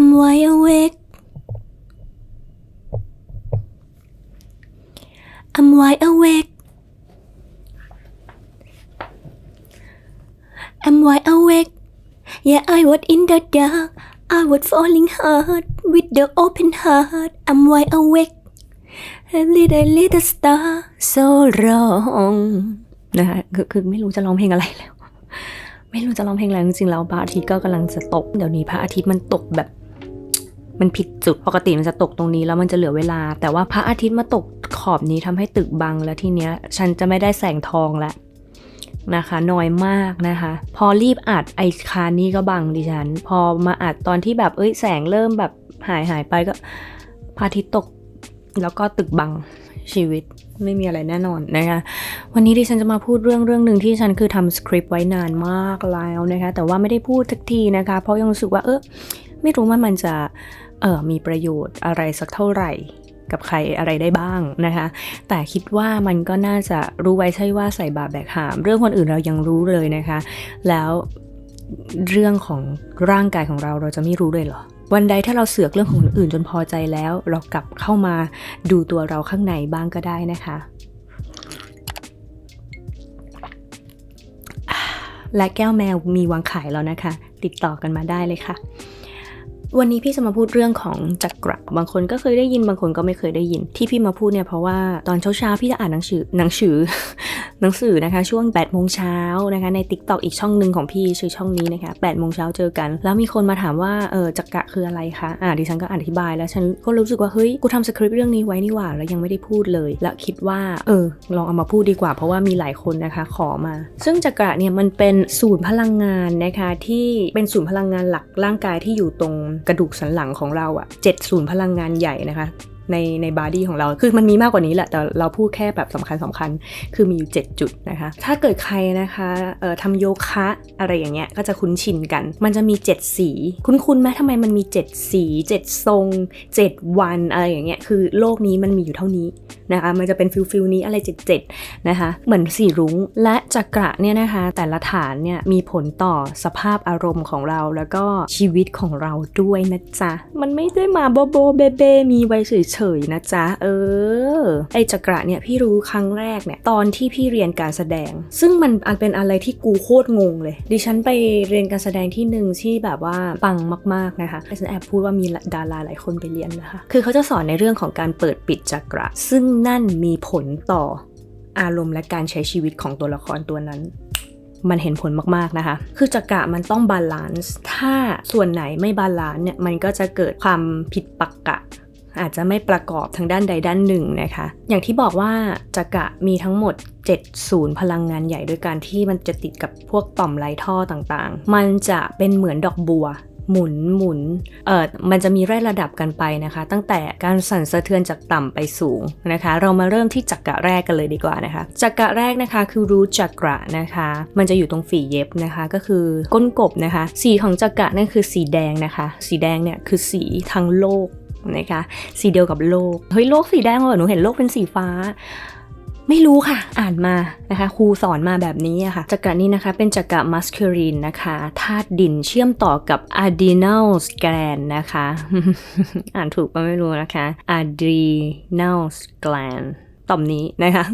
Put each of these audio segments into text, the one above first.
I'm wide awake I'm wide awake I'm wide awake Yeah I was in the dark I was falling hard with the open heart I'm wide awake A little little star so wrong นะคะคือคือไม่รู้จะร้องเพลงอะไรแล้ว ไม่รู้จะร้องเพลงอะไรจริงๆแล้วพระอาทิตย์ก็กำลังจะตก เดี๋ยวนี้พระอาทิตย์มันตกแบบ มันผิดจุดปกติมันจะตกตรงนี้แล้วมันจะเหลือเวลา แต่ว่าพระอาทิตย์มาตกขอบนี้ทำให้ตึกบังแล้วทีเนี้ย ฉันจะไม่ได้แสงทองแล้วนะคะน้อยมากนะคะ พอรีบอัดไอคานนี้ก็บังดิฉัน พอมาอัดตอนที่แบบเอ้ยแสงเริ่มแบบหายหายไปก็พระอาทิตย์ตกแล้วก็ตึกบังชีวิตไม่มีอะไรแน่นอนนะคะวันนี้ดิฉันจะมาพูดเรื่องเรื่องหนึ่งที่ฉันคือทำสคริปต์ไว้นานมากแล้วนะคะแต่ว่าไม่ได้พูดทักทีนะคะ เพราะยังรู้สึกว่าเออไม่รู้ว่ามันจะ เออมีประโยชน์อะไรสักเท่าไหร่กับใครอะไรได้บ้างนะคะ แต่คิดว่ามันก็น่าจะรู้ไว้ใช่ว่าใส่บาตรแบกหาม เรื่องคนอื่นเรายังรู้เลยนะคะ แล้วเรื่องของร่างกายของเราเราจะไม่รู้เลยเหรอ วันใดถ้าเราเสือกเรื่องของคนอื่นจนพอใจแล้ว เรากลับเข้ามาดูตัวเราข้างในบ้างก็ได้นะคะ และแก้วแมวมีวางขายแล้วนะคะ ติดต่อกันมาได้เลยค่ะ วันนี้พี่จะมาพูดเรื่องของจักระบางคนก็เคยได้ยินบางคนก็ไม่เคยได้ยิน ที่พี่มาพูดเนี่ยเพราะว่าตอนเช้าๆพี่จะอ่านหนังสือหนังสือหนังสือนะคะ ช่วง8โมงเช้านะคะใน t ิ k t o k อีกช่องหนึ่งของพี่ชื่อช่องนี้นะคะ8โมงเช้าเจอกัน แล้วมีคนมาถามว่าเออจักระคืออะไรคะอ่าดิฉันก็อธิบายแล้วฉันก็รู้สึกว่าเฮ้ยกูทำสคริปต์เรื่องนี้ไว้นี่หว่าแล้วยังไม่ได้พูดเลย แล้วคิดว่าเออลองเอามาพูดดีกว่า เพราะว่ามีหลายคนนะคะขอมา ซึ่งจักระเนี่ยมันเป็นศูนย์พลังงานนะคะที่เป็นศูนย์พลังงานหลักร่างกายที่อยู่ตรงกระดูกสันหลังของเราอะเจ็ดศูนย์พลังงานใหญ่นะคะ ในในบอดี้ของเรา คือมันมีมากกว่านี้แหละ แต่เราพูดแค่แบบสำคัญสำคัญ คือมีอยู่ 7 จุดนะคะ ถ้าเกิดใครนะคะเอ่อทำโยคะอะไรอย่างเงี้ย ก็จะคุ้นชินกัน มันจะมี 7 สี คุ้นๆไหมทำไมมันมี 7 สี 7 ทรง 7 วันอะไรอย่างเงี้ย คือโลกนี้มันมีอยู่เท่านี้นะคะ มันจะเป็นฟิลฟิลนี้อะไร 77 นะคะ เหมือนสีรุ้งและจักระเนี่ยนะคะ แต่ละฐานเนี่ยมีผลต่อสภาพอารมณ์ของเราแล้วก็ชีวิตของเราด้วยนะจ๊ะ มันไม่ได้มาโบโบเบเบมีไว้เฉยๆนะจ๊ะ เออ ไอจักระเนี่ยพี่รู้ครั้งแรกเนี่ยตอนที่พี่เรียนการแสดง ซึ่งมันอันเป็นอะไรที่กูโคตรงงเลย ดิฉันไปเรียนการแสดงที่หนึ่งที่แบบว่าปังมากๆนะคะดิฉันแอบพูดว่ามีดาราหลายคนไปเรียนนะคะ คือเขาจะสอนในเรื่องของการเปิดปิดจักระ ซึ่งนั่นมีผลต่ออารมณ์และการใช้ชีวิตของตัวละครตัวนั้นมันเห็นผลมาก ๆ นะคะ คือจักระมันต้องบาลานซ์ ถ้าส่วนไหนไม่บาลานซ์เนี่ย มันก็จะเกิดความผิดปกะ อาจจะไม่ประกอบทางด้านใดด้านหนึ่งนะคะ อย่างที่บอกว่าจักระมีทั้งหมด 7 ศูนย์พลังงานใหญ่ด้วยการที่มันจะติดกับพวกต่อมไรท่อต่างๆ มันจะเป็นเหมือนดอกบัวหมุนหมุน เอ่อมันจะมีไล่ระดับกันไปนะคะ ตั้งแต่การสั่นสะเทือนจากต่ำไปสูงนะคะ เรามาเริ่มที่จักระแรกกันเลยดีกว่านะคะ จักระแรกนะคะคือรูจักระนะคะ มันจะอยู่ตรงฝีเย็บนะคะ ก็คือก้นกบนะคะ สีของจักระนั่นคือสีแดงนะคะ สีแดงเนี่ยคือสีทางโลก นะคะสีเดียวกับโลกเฮ้ยโลกสีแดงเหรอหนูเห็นโลกเป็นสีฟ้า ไม่รู้ค่ะ อ่านมานะคะครูสอนมาแบบนี้อะค่ะจักระนี้นะคะเป็นจักระมัสคิรินนะคะธาตุดินเชื่อมต่อกับอะดีนัลสแกรนนะคะ อ่านถูกปะไม่รู้นะคะอะดีนอลสแกลน ต่อมนี้นะคะ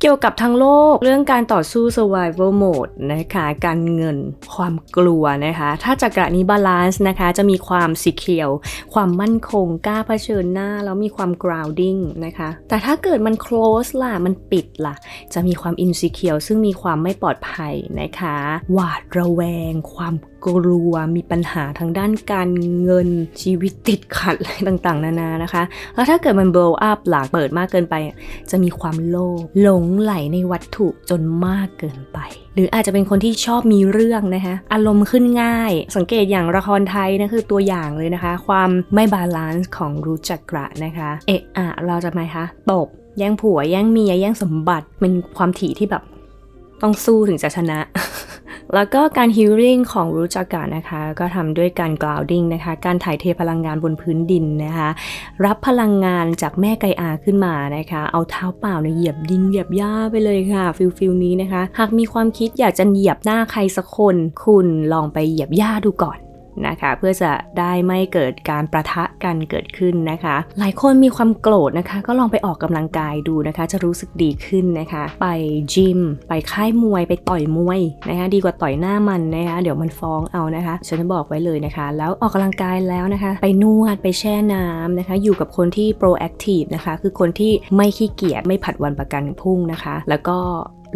เกี่ยวกับทั้งโลกเรื่องการต่อสู้ survival mode นะคะ การเงินความกลัวนะคะ ถ้าจักระนี้บาลานซ์นะคะ จะมีความสีเขียว ความมั่นคงกล้าเผชิญหน้า แล้วมีความ grounding นะคะ แต่ถ้าเกิดมัน close ล่ะ มันปิดล่ะ จะมีความ insecure ซึ่งมีความไม่ปลอดภัยนะคะ หวาดระแวงความ กลัว มีปัญหาทางด้านการเงินชีวิตติดขัดอะไรต่างๆ นานานะคะ แล้วถ้าเกิดมัน blow up หลากเปิดมากเกินไป จะมีความโลภหลงไหลในวัตถุจนมากเกินไป หรืออาจจะเป็นคนที่ชอบมีเรื่องนะคะอารมณ์ขึ้นง่าย สังเกตอย่างละครไทยนะคือตัวอย่างเลยนะคะ ความไม่บาลานซ์ของรู้จักกระนะคะเอะอะเราจะไหมคะตบแย่งผัวแย่งเมียแย่งสมบัติเป็นความถี่ที่แบบ ต้องสู้ถึงจะชนะ แล้วก็การฮิลลิ่งของรู้จักกะนะคะ ก็ทำด้วยการกราวดิ้งนะคะ การถ่ายเทพลังงานบนพื้นดินนะคะ รับพลังงานจากแม่ไกอาขึ้นมานะคะ เอาเท้าเปล่าเนี่ยเหยียบดินเหยียบหญ้าไปเลยค่ะฟิลฟิลนี้นะคะ หากมีความคิดอยากจะเหยียบหน้าใครสักคน คุณลองไปเหยียบหญ้าดูก่อน นะคะเพื่อจะได้ไม่เกิดการประทะกันเกิดขึ้นนะคะ หลายคนมีความโกรธนะคะ ก็ลองไปออกกำลังกายดูนะคะ จะรู้สึกดีขึ้นนะคะ ไปจิม ไปค่ายมวยไปต่อยมวยนะคะดีกว่าต่อยหน้ามันนะคะเดี๋ยวมันฟ้องเอานะคะฉันจะบอกไว้เลยนะคะ แล้วออกกำลังกายแล้วนะคะ ไปนวดไปแช่น้ำนะคะ อยู่กับคนที่ proactive นะคะคือคนที่ไม่ขี้เกียจไม่ผัดวันประกันพรุ่งนะคะ แล้วก็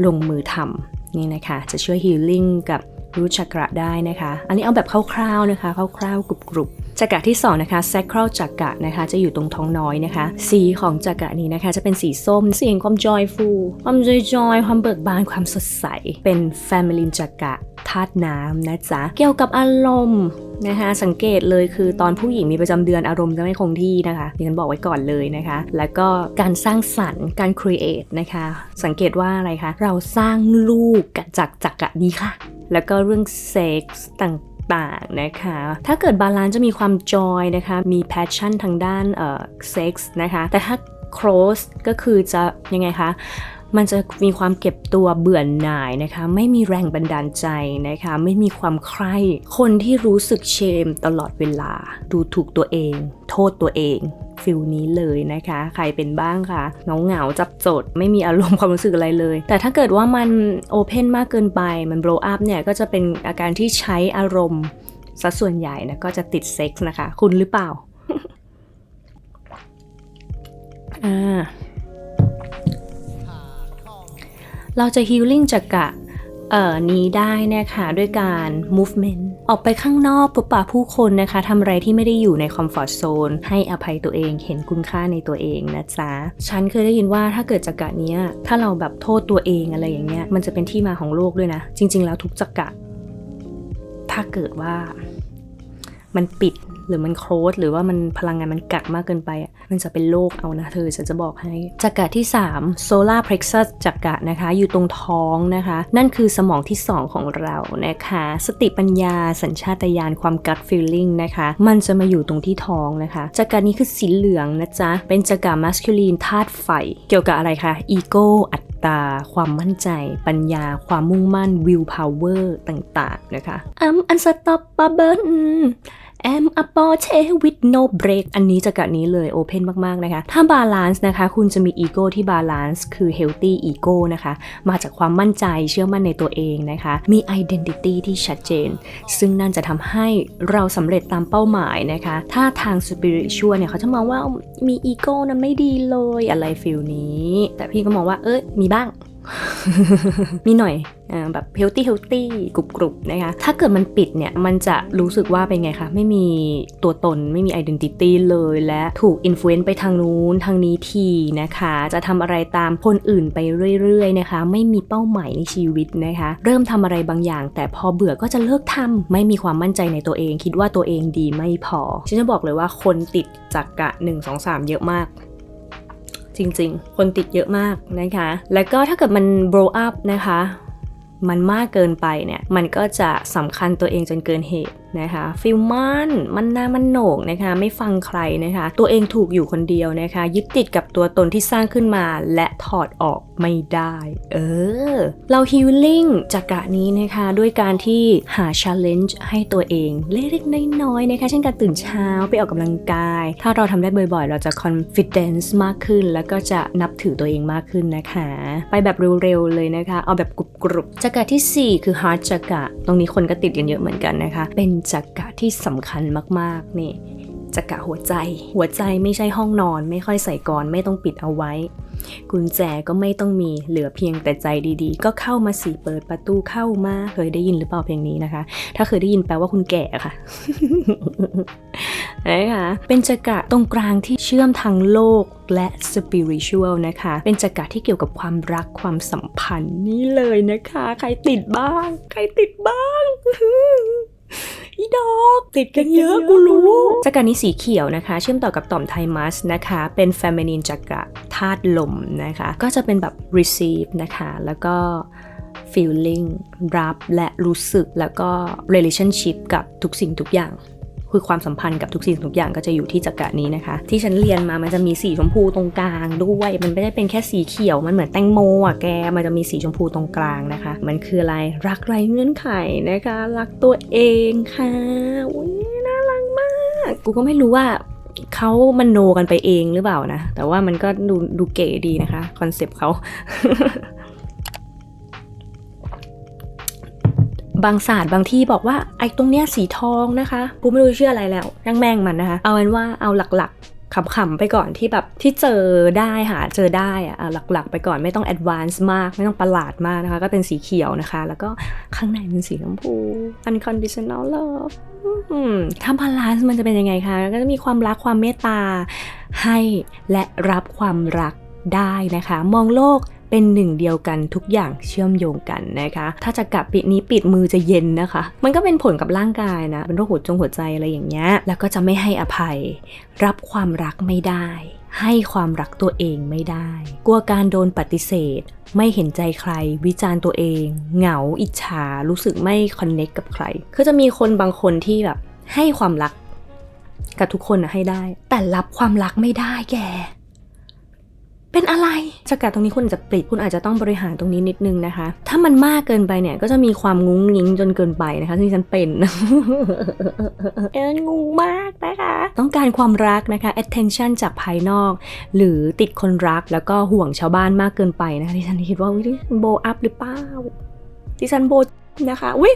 ลงมือทำนี่นะคะ จะช่วย healing กับ รูชักระได้นะคะ อันนี้เอาแบบคร่าวๆนะคะคร่าวๆกรุบๆจักระที่2นะคะ sacral จักระนะคะ จะอยู่ตรงท้องน้อยนะคะ สีของจักระนี้นะคะ จะเป็นสีส้มสีแห่งความ joyful ความ joy ๆความเบิกบานความสดใส เป็น family จักระธาตุน้ำนะจ๊ะ เกี่ยวกับอารมณ์ นะคะสังเกตเลยคือตอนผู้หญิงมีประจำเดือนอารมณ์จะไม่คงที่นะคะดิฉันบอกไว้ก่อนเลยนะคะ แล้วก็การสร้างสรรค์การ create นะคะ สังเกตว่าอะไรคะ เราสร้างลูกจากจักระนี้ค่ะ แล้วก็เรื่องเซ็กส์ต่างๆนะคะ ถ้าเกิดบาลานซ์จะมีความจอยนะคะ มีแพชชั่นทางด้านเอ่อเซ็กส์นะคะ แต่ถ้า close ก็คือจะยังไงคะ มันจะมีความเก็บตัวเบื่อหน่ายนะคะ ไม่มีแรงบันดาลใจนะคะ ไม่มีความใคร่คนที่รู้สึกเชมตลอดเวลา ดูถูกตัวเอง โทษตัวเองฟิลนี้เลยนะคะ ใครเป็นบ้างคะเงาเหงาจับจด ไม่มีอารมณ์ความรู้สึกอะไรเลย แต่ถ้าเกิดว่ามันโอเพนมากเกินไป มัน blow up เนี่ย ก็จะเป็นอาการที่ใช้อารมณ์สัส่วนใหญ่นะก็จะติดเซ็กส์นะคะ คุณหรือเปล่า อ่า เราจะ healing จากกะเอ่อนี้ได้นะคะด้วยการ movement ออกไปข้างนอกพบปะผู้คนนะคะทำอะไรที่ไม่ได้อยู่ใน comfort zone ให้อภัยตัวเองเห็นคุณค่าในตัวเองนะจ๊ะ ฉันเคยได้ยินว่าถ้าเกิดจักกะนี้ถ้าเราแบบโทษตัวเองอะไรอย่างเงี้ยมันจะเป็นที่มาของโลกด้วยนะ จริง ๆ แล้วทุกจักกะถ้าเกิดว่ามันปิด หรือมันโครสหรือว่ามันพลังงานมันกักมากเกินไปอะมันจะเป็นโรคเอานะเธอฉันจะบอกให้จักระที่ 3 solar plexus จักระนะคะ อยู่ตรงท้องนะคะ นั่นคือสมองที่ 2 ของเรานะคะ สติปัญญา สัญชาตญาณความ gut feeling นะคะ มันจะมาอยู่ตรงที่ท้องนะคะจักระนี้คือสีเหลืองนะจ๊ะ เป็นจักระ masculine ธาตุไฟ เกี่ยวกับอะไรคะ ego อัตตา ความมั่นใจ ปัญญา ความมุ่งมั่น will power ต่างๆนะคะ I'm unstoppable am a Porsche with no break อันนี้จะกะนี้เลยโอเพนมาก ๆ นะคะ ถ้าบาลานซ์นะคะ คุณจะมีอีโก้ที่บาลานซ์คือ healthy ego นะคะ มาจากความมั่นใจเชื่อมั่นในตัวเองนะคะ มี identity ที่ชัดเจน ซึ่งนั่นจะทำให้เราสำเร็จตามเป้าหมายนะคะ ถ้าทาง spiritual เนี่ย เขาจะมองว่ามีอีโก้นั้นไม่ดีเลยอะไรฟิลนี้ แต่พี่ก็มองว่าเอ้ยมีบ้าง มีหน่อยแบบ healthy healthy กรุบกรุบนะคะ ถ้าเกิดมันปิดเนี่ย มันจะรู้สึกว่าเป็นไงคะ ไม่มีตัวตนไม่มี identity เลยและถูก influence ไปทางนู้นทางนี้ทีนะคะ จะทำอะไรตามคนอื่นไปเรื่อยๆนะคะ ไม่มีเป้าหมายในชีวิตนะคะ เริ่มทำอะไรบางอย่าง แต่พอเบื่อก็จะเลิกทำไม่มีความมั่นใจในตัวเอง คิดว่าตัวเองดีไม่พอฉันจะบอกเลยว่าคนติดจักกะ 1 2 3 เยอะมาก จริงๆ คนติดเยอะมากนะคะ แล้วก็ถ้าเกิดมัน blow up นะคะ มันมากเกินไปเนี่ย มันก็จะสำคัญตัวเองจนเกินเหตุ นะคะฟิลมันมันหน้ามันโหนกนะคะไม่ฟังใครนะคะ ตัวเองถูกอยู่คนเดียวนะคะ ยึดติดกับตัวตนที่สร้างขึ้นมาและถอดออกไม่ได้ เออ เราฮิลลิ่งจากกะนี้นะคะด้วยการที่หา challenge ให้ตัวเองเล็กๆน้อยๆนะคะเช่นการตื่นเช้าไปออกกำลังกาย ถ้าเราทำได้บ่อยๆ เราจะ confidence มากขึ้น แล้วก็จะนับถือตัวเองมากขึ้นนะคะ ไปแบบเร็วๆเลยนะคะ เอาแบบกรุบๆจักระทีสี่ 4 คือ heart จักระตรงนี้คนก็ติดกันเยอะเหมือนกันนะคะ เป็นจักระที่สำคัญมากๆนี่จักระหัวใจ หัวใจไม่ใช่ห้องนอน ไม่ค่อยใส่กรไม่ต้องปิดเอาไว้ กุญแจก็ไม่ต้องมีเหลือเพียงแต่ใจดีๆ ก็เข้ามาสิเปิดประตูเข้ามาเคยได้ยินหรือเปล่าเพลงนี้นะคะ ถ้าเคยได้ยินแปลว่าคุณแก่ค่ะนะคะเป็นจักระตรงกลางที่เชื่อมทางโลกและ spiritual นะคะ เป็นจักระที่เกี่ยวกับความรักความสัมพันธ์นี่เลยนะคะ ใครติดบ้าง ใครติดบ้าง อีดอกติดกันเยอะกูรู้จักระนี้สีเขียวนะคะ เชื่อมต่อกับต่อมไทมัสนะคะ เป็น feminine จักระธาตุลมนะคะ ก็จะเป็นแบบ receive นะคะ แล้วก็ feeling รับและรู้สึกแล้วก็ relationship กับทุกสิ่งทุกอย่าง คือความสัมพันธ์กับทุกสิ่งทุกอย่างก็จะอยู่ที่จักระนี้นะคะ ที่ฉันเรียนมามันจะมีสีชมพูตรงกลางด้วย มันไม่ได้เป็นแค่สีเขียวมันเหมือนแตงโมอะแกมันจะมีสีชมพูตรงกลางนะคะ มันคืออะไรรักไร้เงื่อนไขนะคะ รักตัวเองค่ะอุ้ยน่ารักมาก กูก็ไม่รู้ว่าเขามันโนกันไปเองหรือเปล่านะ แต่ว่ามันก็ดูดูเก๋ดีนะคะ คอนเซปต์เขา บางศาสตร์บางที่บอกว่าไอ้ตรงเนี้ยสีทองนะคะกูไม่รู้เชื่ออะไรแล้วยังแม่งมันนะคะ เอาเป็นว่าเอาหลักๆขำๆไปก่อนที่แบบที่เจอได้หาเจอได้อะหลักๆ ไปก่อนไม่ต้องแอดวานซ์มาก ไม่ต้องประหลาดมากนะคะ ก็เป็นสีเขียวนะคะ แล้วก็ข้างในเป็นสีชมพู unconditional love ถ้าบาลานซ์มันจะเป็นยังไงคะก็จะมีความรักความเมตตาให้และรับความรักได้นะคะ มองโลก เป็นหนึ่งเดียวกันทุกอย่างเชื่อมโยงกันนะคะ ถ้าจะกลับปิดนี้ปิดมือจะเย็นนะคะ มันก็เป็นผลกับร่างกายนะเป็นโรคหัวจงหัวใจอะไรอย่างเงี้ยแล้วก็จะไม่ให้อภัย รับความรักไม่ได้ ให้ความรักตัวเองไม่ได้ กลัวการโดนปฏิเสธ ไม่เห็นใจใคร วิจารณ์ตัวเอง เหงาอิจฉารู้สึกไม่คอนเน็กกับใครคือจะมีคนบางคนที่แบบให้ความรักกับทุกคนนะให้ได้ แต่รับความรักไม่ได้แก เป็นอะไรสกัดตรงนี้คุณอาจจะปริดคุณอาจจะต้องบริหารตรงนี้นิดนึงนะคะ ถ้ามันมากเกินไปเนี่ยก็จะมีความงุ้งงิ้งจนเกินไปนะคะซึ่งฉันเป็นเอ็นงงมากนะคะต้องการความรักนะคะ attention จากภายนอก หรือติดคนรักแล้วก็ห่วงชาวบ้านมากเกินไปนะคะที่ฉันคิดว่าวิโบอัพหรือเปล่าที่ฉันโบนะคะวิ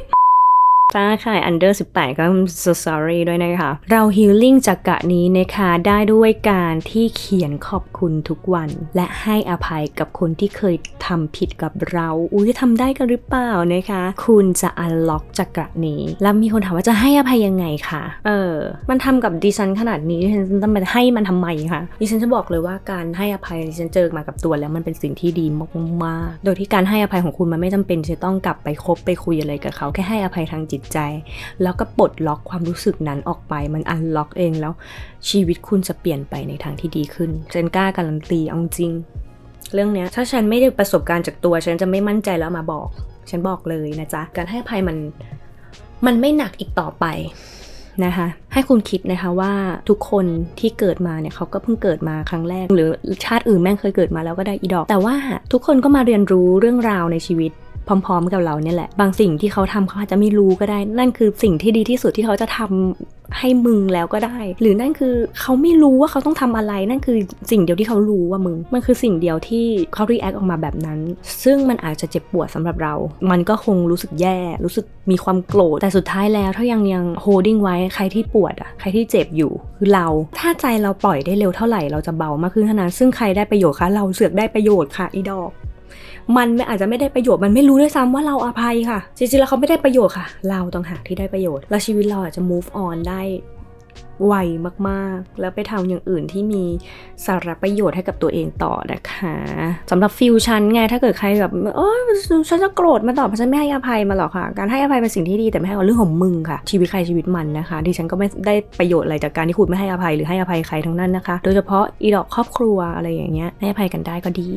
ถ้าใคร under 18 ก็ so sorry ด้วยนะคะ เรา healing จากกะนี้นะคะ ได้ด้วยการที่เขียนขอบคุณทุกวัน และให้อภัยกับคนที่เคยทำผิดกับเรา อุ้ยทำได้กันหรือเปล่านะคะ คุณจะ unlock จากกะนี้ แล้วมีคนถามว่าจะให้อภัยยังไงคะ เออ มันทำกับดิฉันขนาดนี้ดิฉันจะมาให้มันทำไมคะดิฉันจะบอกเลยว่าการให้อภัยดิฉันเจอมากับตัวแล้วมันเป็นสิ่งที่ดีมากๆโดยที่การให้อภัยของคุณมันไม่จำเป็นจะต้องกลับไปคบไปคุยอะไรกับเขาแค่ให้อภัยทางจิตใจ แล้วก็ปลดล็อกความรู้สึกนั้นออกไป มันอันล็อกเองแล้วชีวิตคุณจะเปลี่ยนไปในทางที่ดีขึ้นเจนกล้าการันตีเอาจริง เรื่องนี้ถ้าฉันไม่ได้ประสบการณ์จากตัว ฉันจะไม่มั่นใจแล้วมาบอก ฉันบอกเลยนะจ๊ะการให้อภัยมันมันไม่หนักอีกต่อไปนะคะให้คุณคิดนะคะว่าทุกคนที่เกิดมาเนี่ยเขาก็เพิ่งเกิดมาครั้งแรก หรือชาติอื่นแม่งเคยเกิดมาแล้วก็ได้อีดอก แต่ว่าทุกคนก็มาเรียนรู้เรื่องราวในชีวิต พร้อม ๆ กับเราเนี่ยแหละ บางสิ่งที่เขาทำเขาอาจจะไม่รู้ก็ได้ นั่นคือสิ่งที่ดีที่สุดที่เขาจะทำให้มึงแล้วก็ได้ หรือนั่นคือเขาไม่รู้ว่าเขาต้องทำอะไร นั่นคือสิ่งเดียวที่เขารู้ว่ามึง มันคือสิ่งเดียวที่เขารีแอคออกมาแบบนั้น ซึ่งมันอาจจะเจ็บปวดสำหรับเรา มันก็คงรู้สึกแย่ รู้สึกมีความโกรธ แต่สุดท้ายแล้ว ถ้ายังยัง holding ไว้ ใครที่ปวดอะ ใครที่เจ็บอยู่ คือเรา ถ้าใจเราปล่อยได้เร็วเท่าไหร่ เราจะเบามากขึ้นเท่านั้น ซึ่งใครได้ประโยชน์คะ เราเสือกได้ประโยชน์ค่ะ อีดอก มันไม่อาจจะไม่ได้ประโยชน์มันไม่รู้ด้วยซ้ำว่าเราอภัยค่ะ จริงๆแล้วเขาไม่ได้ประโยชน์ค่ะ เราต่างหากที่ได้ประโยชน์ แล้วชีวิตเราอาจจะ move on ได้ไวมากๆ แล้วไปทำอย่างอื่นที่มีสาระประโยชน์ให้กับตัวเองต่อนะคะสำหรับฟิวชันไงถ้าเกิดใครแบบเออฉันจะโกรธมาต่อเพราะฉันไม่ให้อภัยมาหรอกค่ะ การให้อภัยเป็นสิ่งที่ดีแต่ไม่ให้เอาเรื่องของมึงค่ะ ชีวิตใครชีวิตมันนะคะดิฉันก็ไม่ได้ประโยชน์อะไรจากการที่คุณไม่ให้อภัยหรือให้อภัยใครทั้งนั้นนะคะ โดยเฉพาะอีดอกครอบครัวอะไรอย่างเงี้ยให้อภัยกันได้ก็ดี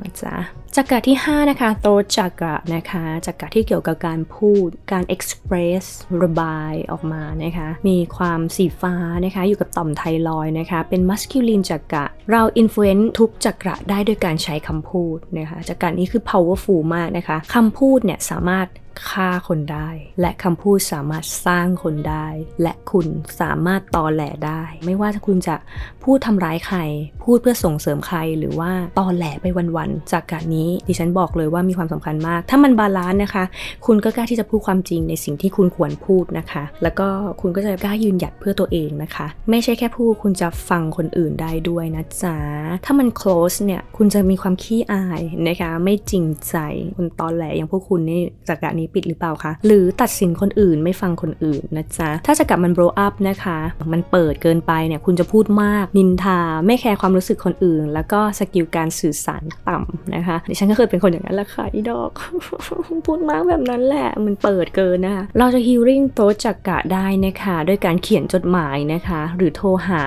นะจ๊ะจักระที่ 5 นะคะ โตจักระนะคะจักระที่เกี่ยวกับการพูด การ express ระบายออกมานะคะ มีความสีฟ้านะคะ อยู่กับต่อมไทรอยนะคะ เป็น masculine จักระเรา influence ทุกจักระได้ด้วยการใช้คำพูดนะคะจักระนี้คือ powerful มากนะคะคำพูดเนี่ยสามารถ ฆ่าคนได้ และคำพูดสามารถสร้างคนได้ และคุณสามารถตอแหลได้ ไม่ว่าคุณจะพูดทำร้ายใคร พูดเพื่อส่งเสริมใครหรือว่าตอแหลไปวันๆจากการนี้ดิฉันบอกเลยว่ามีความสำคัญมาก ถ้ามันบาลานซ์นะคะ คุณก็กล้าที่จะพูดความจริงในสิ่งที่คุณควรพูดนะคะ แล้วก็คุณก็จะกล้ายืนหยัดเพื่อตัวเองนะคะ ไม่ใช่แค่พูดคุณจะฟังคนอื่นได้ด้วยนะจ๊ะถ้ามัน close เนี่ยคุณจะมีความขี้อายนะคะ ไม่จริงใจคุณตอแหลอย่างพวกคุณนี่จากการนี้ปิดหรือเปล่าคะ หรือตัดสินคนอื่นไม่ฟังคนอื่นนะจ๊ะ ถ้าจะกลับมัน blow up นะคะ มันเปิดเกินไปเนี่ยคุณจะพูดมาก นินทา ไม่แคร์ความรู้สึกคนอื่น แล้วก็สกิลการสื่อสารต่ำนะคะดิฉันก็เคยเป็นคนอย่างนั้นแหละค่ะอีดอก พูดมากแบบนั้นแหละ มันเปิดเกินนะคะ เราจะ healing โตจักกะได้นะคะด้วยการเขียนจดหมายนะคะ หรือโทรหา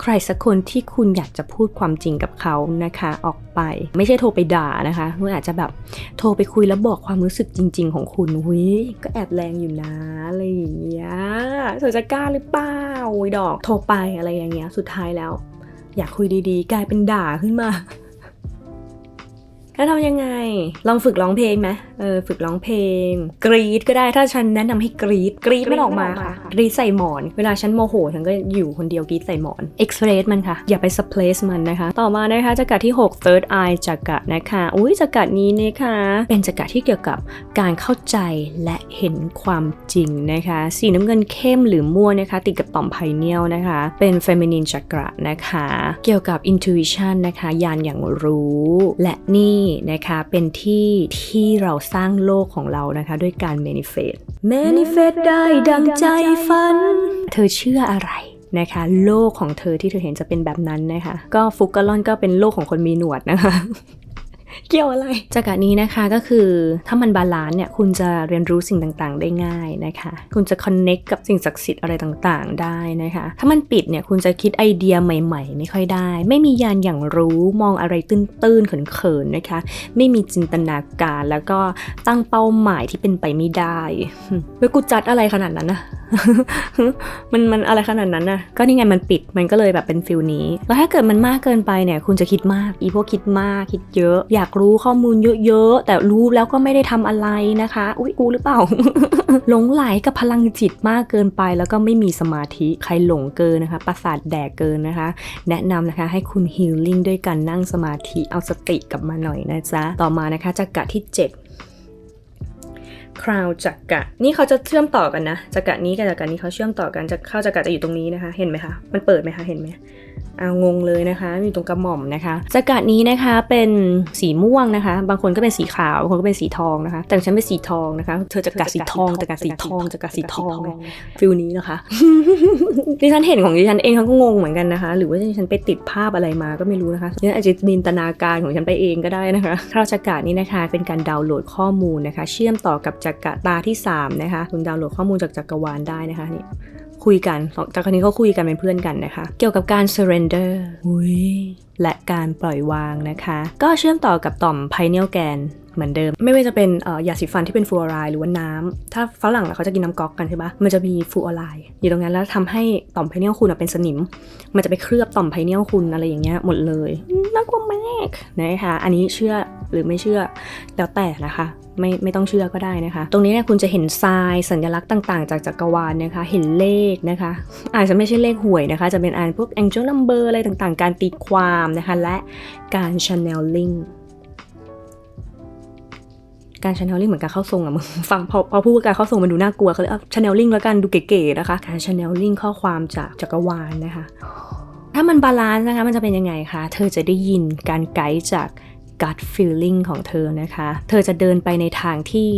ใครสักคนที่คุณอยากจะพูดความจริงกับเขานะคะ ออก ไป ไม่ใช่โทรไปด่านะคะคุณอาจจะแบบโทรไปคุยแล้วบอกความรู้สึกจริง ๆ ของคุณหุยก็แอบแรงอยู่นะอะไรอย่างเงี้ยเธอจะกล้าหรือเปล่าอ้ยดอกโทรไปอะไรอย่างเงี้ยสุดท้ายแล้ว อยากคุยดีๆ กลายเป็นด่าขึ้นมา แล้วทำยังไง ลองฝึกร้องเพลงไหมเออฝึกร้องเพลง กรีดก็ได้ถ้าฉันแนะนำให้กรีดกรีดมันออกมาค่ะกรีดใส่หมอน เวลาฉันโมโหฉันก็อยู่คนเดียวกรีดใส่หมอนเอ็กซ์เพรสมันค่ะ อย่าไปสเพลสมันนะคะ ต่อมานะคะจักระที่ 6 third eye จักระนะคะอุ้ยจักระนี้นะคะ เป็นจักระที่เกี่ยวกับการเข้าใจและเห็นความจริงนะคะ สีน้ำเงินเข้มหรือม่วงนะคะ ติดกับต่อมไพเนียลนะคะ เป็น feminine จักระนะคะ เกี่ยวกับ intuition นะคะยานอย่างรู้ และนี่นะคะเป็นที่ที่เราสร้างโลกของเรานะคะ ด้วยการ manifest manifest ได้ดังใจฝัน เธอเชื่ออะไรนะคะ โลกของเธอที่เธอเห็นจะเป็นแบบนั้นนะคะ ก็ฟุกกะลอนก็เป็นโลกของคนมีหนวดนะคะ เกี่ยวอะไร จากการนี้นะคะก็คือถ้ามันบาลานซ์เนี่ยคุณจะเรียนรู้สิ่งต่างๆ ได้ง่ายนะคะ คุณจะคอนเน็กกับสิ่งศักดิ์สิทธิ์อะไรต่างๆ ได้นะคะ ถ้ามันปิดเนี่ยคุณจะคิดไอเดียใหม่ๆ ไม่ค่อยได้ ไม่มียานอย่างรู้มองอะไรตื้นๆเขินๆนะคะ ไม่มีจินตนาการแล้วก็ตั้งเป้าหมายที่เป็นไปไม่ได้เฮ้ยกูจัดอะไรขนาดนั้นนะมันมันอะไรขนาดนั้นนะก็นี่ไงมันปิดมันก็เลยแบบเป็นฟิลนี้ แล้วถ้าเกิดมันมากเกินไปเนี่ย คุณจะคิดมาก อีพวกคิดมากคิดเยอะ อยากรู้ข้อมูลเยอะๆ แต่รู้แล้วก็ไม่ได้ทำอะไรนะคะ อุ๊ยกูหรือเปล่า หลงไหลกับพลังจิตมากเกินไป แล้วก็ไม่มีสมาธิใครหลงเกินนะคะ ประสาทแดกเกินนะคะ แนะนำนะคะให้คุณฮีลลิ่งด้วยการนั่งสมาธิเอาสติกลับมาหน่อยนะจ๊ะ ต่อมานะคะจักระที่ 7 คราวจักระนี่เขาจะเชื่อมต่อกันนะจักระนี้กับจักระนี้เขาเชื่อมต่อกันจะเข้าจักระจะอยู่ตรงนี้นะคะ เห็นไหมคะมันเปิดไหมคะเห็นไหมเอางงเลยนะคะอยู่ตรงกระหม่อมนะคะจักระนี้นะคะเป็นสีม่วงนะคะ บางคนก็เป็นสีขาวบางคนก็เป็นสีทองนะคะ แต่ฉันเป็นสีทองนะคะ เธอจักระสีทองจักระสีทองจักระสีทองฟิลนี้นะคะดิฉันเห็นของดิฉันเองเขาก็งงเหมือนกันนะคะ หรือว่าดิฉันไปติดภาพอะไรมาก็ไม่รู้นะคะดิฉันอาจจะจินตนาการของฉันไปเองก็ได้นะคะคราวจักระนี้นะคะ เป็นการดาวน์โหลดข้อมูลนะคะ เชื่อมต่อกับจักระตาที่ 3 นะคะ คุณดาวน์โหลดข้อมูลจากจักรวาลได้นะคะนี่คุยกันสองจากนี้เขาคุยกันเป็นเพื่อนกันนะคะ เกี่ยวกับการ surrender อุ้ยและการปล่อยวางนะคะ ก็เชื่อมต่อกับต่อม pineal gland เหมือนเดิม ไม่ว่าจะเป็นเอ่อยาสีฟันที่เป็นฟลูออไรด์หรือว่าน้ำถ้าฝรั่งเขาจะกินน้ำก๊อกกันใช่ปะมันจะมีฟลูออไรด์อยู่ตรงนั้นแล้วทำให้ต่อมไพเนียลคุณอะเป็นสนิม มันจะไปเคลือบต่อมไพเนียลคุณอะไรอย่างเงี้ยหมดเลยอืมน่ากลัวมากนะคะอันนี้เชื่อ หรือไม่เชื่อแล้วแต่นะคะไม่ไม่ต้องเชื่อก็ได้นะคะ ตรงนี้เนี่ยคุณจะเห็นทรายสัญลักษณ์ต่างๆ จากจักรวาลนะคะ เห็นเลขนะคะ อาจจะไม่ใช่เลขหวยนะคะ จะเป็นอ่านพวก angel number อะไรต่างๆ การตีความนะคะ และการ channeling การ channeling เหมือนการเข้าทรงอะมึงฟังพอพอพูดว่าการเข้าทรงมันดูน่ากลัวเขาเลยเอา channeling แล้วกันดูเก๋ๆนะคะ การ channeling ข้อความจากจักรวาลนะคะ ถ้ามันบาลานซ์นะคะมันจะเป็นยังไงคะ เธอจะได้ยินการไกด์จาก gut feeling ของเธอนะคะ เธอจะเดินไปในทางที่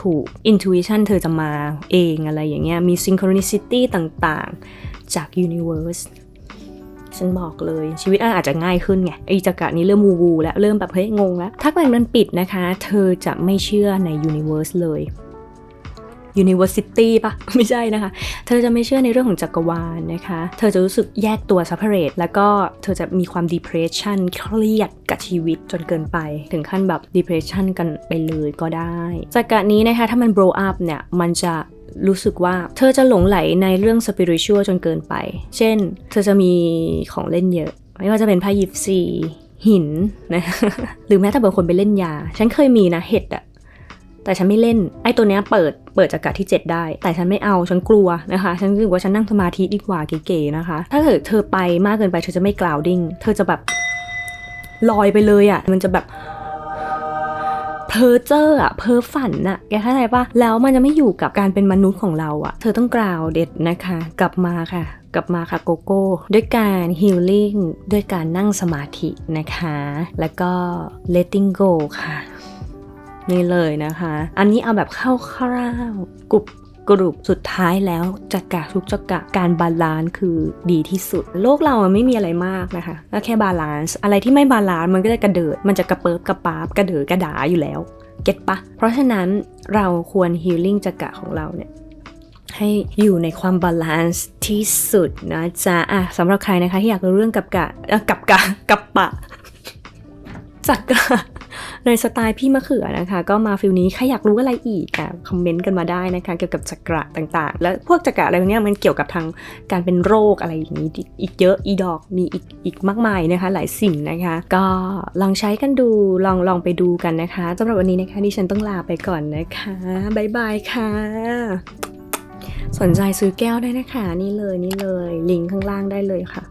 ถูก intuition เธอจะมาเองอะไรอย่างเงี้ย มี synchronicity ต่างๆ จาก universe ฉันบอกเลยชีวิตอาจจะง่ายขึ้นไงไอ้จักระนี้เริ่มวูวูแล้ว เริ่มแบบเฮ้ยงงแล้ว ถ้ามันปิดนะคะ เธอจะไม่เชื่อใน universe เลย University ปะไม่ใช่นะคะ เธอจะไม่เชื่อในเรื่องของจักรวาลนะคะ เธอจะรู้สึกแยกตัว separate แล้วก็เธอจะมีความ depression เครียดกับชีวิตจนเกินไป ถึงขั้นแบบ depression กันไปเลยก็ได้ จากการนี้นะคะ ถ้ามัน blow up เนี่ย มันจะรู้สึกว่าเธอจะหลงไหลในเรื่อง spiritual จนเกินไป เช่น เธอจะมีของเล่นเยอะ ไม่ว่าจะเป็นไพ่ยิปซีหินนะหรือแม้แต่บางคนไปเล่นยา ฉันเคยมีนะเห็ดอะ แต่ฉันไม่เล่น ไอ้ตัวเนี้ยเปิด เปิดจากกะที่ 7 ได้ แต่ฉันไม่เอา ฉันกลัวนะคะ ฉันรู้สึกว่าฉันนั่งสมาธิดีกว่าเก๋ๆนะคะ ถ้าเกิดเธอไปมากเกินไปเธอจะไม่กล่าวดิ้ง เธอจะแบบลอยไปเลยอะ่ะ มันจะแบบเพอเจอร์อะเพอฝันอะแกเข้าใจปะแล้วมันจะไม่อยู่กับการเป็นมนุษย์ของเราอะเธอต้องกล่าวเด็ดนะคะ กลับมาค่ะ กลับมาค่ะโกโก้ ด้วยการฮีลลิ่งด้วยการนั่งสมาธินะคะ แล้วก็ letting go ค่ะ นี่เลยนะคะ อันนี้เอาแบบคร่าวๆกรุบกรุบสุดท้ายแล้วจักระทุกจักระการบาลานซ์คือดีที่สุด โลกเรามันไม่มีอะไรมากนะคะก็แค่บาลานซ์อะไรที่ไม่บาลานซ์มันก็จะกระเดิด มันจะกระเปิบกระปาบกระเดิดกระดาอยู่แล้ว เก็ตปะเพราะฉะนั้นเราควรฮีลลิ่งจักระของเราเนี่ยให้อยู่ในความบาลานซ์ที่สุดนะจ๊ะอะสำหรับใครนะคะที่อยากรู้เรื่องกับกะกับกะกับปะจักระ ในสไตล์พี่มะเขือนะคะ ก็มาฟิลนี้ใครอยากรู้อะไรอีกอะคอมเมนต์กันมาได้นะคะ เกี่ยวกับจักระต่างๆ แล้วพวกจักระอะไรเนี้ยมันเกี่ยวกับทางการเป็นโรคอะไรอย่างนี้อีกเยอะอีดอกมีอีกอีกมากมายนะคะ หลายสิ่งนะคะ ก็ลองใช้กันดูลองลองไปดูกันนะคะสำหรับวันนี้นะคะดิฉันต้องลาไปก่อนนะคะบ๊ายบายค่ะสนใจซื้อแก้วได้นะคะ นี่เลยนี่เลย ลิงก์ข้างล่างได้เลยค่ะ